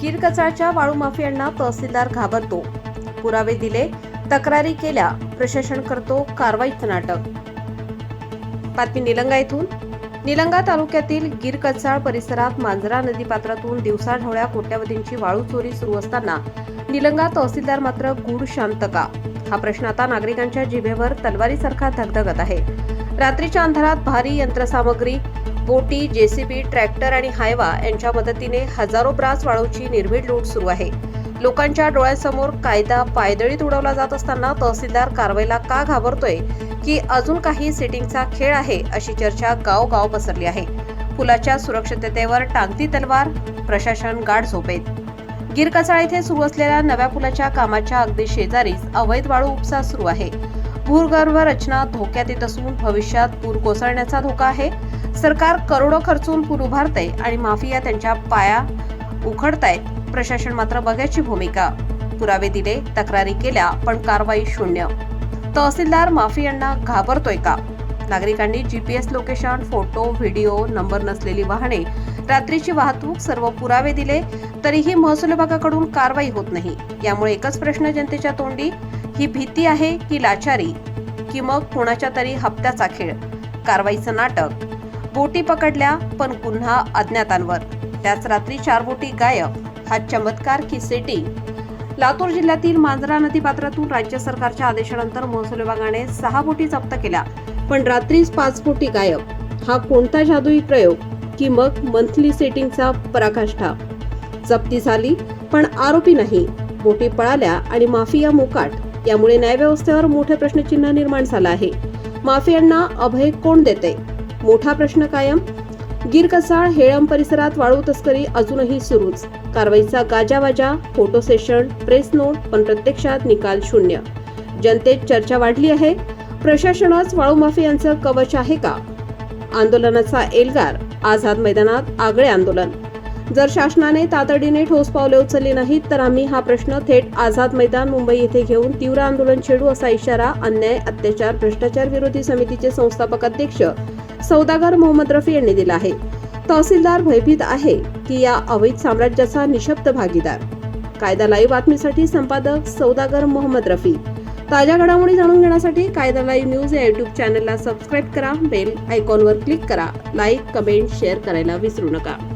गिरकचराच्या वाळू माफियांना तहसीलदार घाबरतो. पुरावे दिले तक्रारी केल्या प्रशासन करतो कारवाईचं नाटक. बातमी निलंगा येथून निलंगा तालुक्यातील गिरकचाळ परिसरात मांजरा नदीपात्रातून दिवसाढवळ्या कोट्यावधींची वाळू चोरी सुरू असताना निलंगा तहसीलदार मात्र गूढ शांत का हा प्रश्न आता नागरिकांच्या जिभेवर तलवारीसारखा धगधगत आहे. रात्रीच्या अंधारात भारी यंत्रसामग्री बोटी जेसीबी ट्रॅक्टर आणि हायवा यांच्या मदतीने हजारो ब्रास वाळूची निर्भीड लूट सुरू आहे. लोकांच्या डोळ्यासमोर कायदा पायदळीत उडवला जात असताना तहसीलदार कारवाईला का घाबरतोय? की अजून काही सिटिंगचा खेळ आहे अशी चर्चा गावगाव पसरली आहे. पुलाच्या सुरक्षिततेवर टांगती तलवार प्रशासन गाढ झोपेत. गिरकचाळ येथे सुरू असलेल्या नव्या पुलाच्या कामाच्या अगदी शेजारीच अवैध वाळू उपसा सुरू आहे. भूगर्भ रचना धोक्यात येत असून भविष्यात पूर कोसळण्याचा धोका आहे. सरकार करोडो खर्चून पूल उभारतंय आणि माफिया त्यांच्या पाया उखडतायत. प्रशासन मात्र बघ्याची भूमिका. पुरावे दिले तक्रारी केल्या पण कारवाई शून्य. तहसीलदार माफियांना घाबरतोय का? नागरिकांनी GPS location photo video number नसलेली वाहने रात्रीची वाहतूक सर्व पुरावे दिले तरीही महसूल विभागाकडून कारवाई होत नाही. यामुळे एकच प्रश्न जनतेच्या तोंडी ही भीती आहे की लाचारी की मग कोणाच्या तरी हप्त्याचा खेळ? कारवाईचं नाटक बोटी पकडल्या पण पुन्हा अज्ञातांवर. त्याच रात्री चार बोटी गायब. हा चमत्कार की सेटिंग लातूर जिल्ह्यातील मांजरा नदी पात्रातून राज्य सरकारच्या आदेशानंतर महसूल विभागाने सहा बोटी जप्त केल्या पण रात्रीच पाच बोटी गायब. हा कोणता जादुई प्रयोग? की मग मंथली सेटिंगचा पराकाष्ठा? जप्ती झाली पण आरोपी नाही. बोटी पळाल्या आणि माफिया मोकाट. यामुळे न्यायव्यवस्थेवर मोठे प्रश्नचिन्ह निर्माण झालं आहे. माफियांना अभय कोण देते? मोठा प्रश्न कायम? गिर कसाळ हेळम परिसरात वाळू तस्करी अजूनही सुरूच. कारवाईचा गाजावाजा फोटो सेशन प्रेस नोट पण प्रत्यक्षात निकाल शून्य. जनतेत चर्चा वाढली आहे. प्रशासनच वाळू माफियांचं कवच आहे का? आंदोलनाचा एल्गार आझाद मैदानात आगळे आंदोलन. जर शासनाने तातडीने ठोस पावले उचलली नाहीत तर आम्ही हा प्रश्न थेट आझाद मैदान मुंबई येथे घेऊन तीव्र आंदोलन छेडू असा इशारा अन्याय अत्याचार भ्रष्टाचार विरोधी समितीचे संस्थापक अध्यक्ष सौदागर मोहम्मद रफी यांनी दिला आहे. तहसीलदार भयभीत आहे की या अवैध साम्राज्याचा निशब्द भागीदार. कायदा लाईव्ह बातमीसाठी संपादक सौदागर मोहम्मद रफी. ताज्या घडामोडी जाणून घेण्यासाठी कायदा लाईव्ह न्यूज या युट्यूब चॅनलला सबस्क्राईब करा बेल आयकॉनवर क्लिक करा लाईक कमेंट शेअर करायला विसरू नका.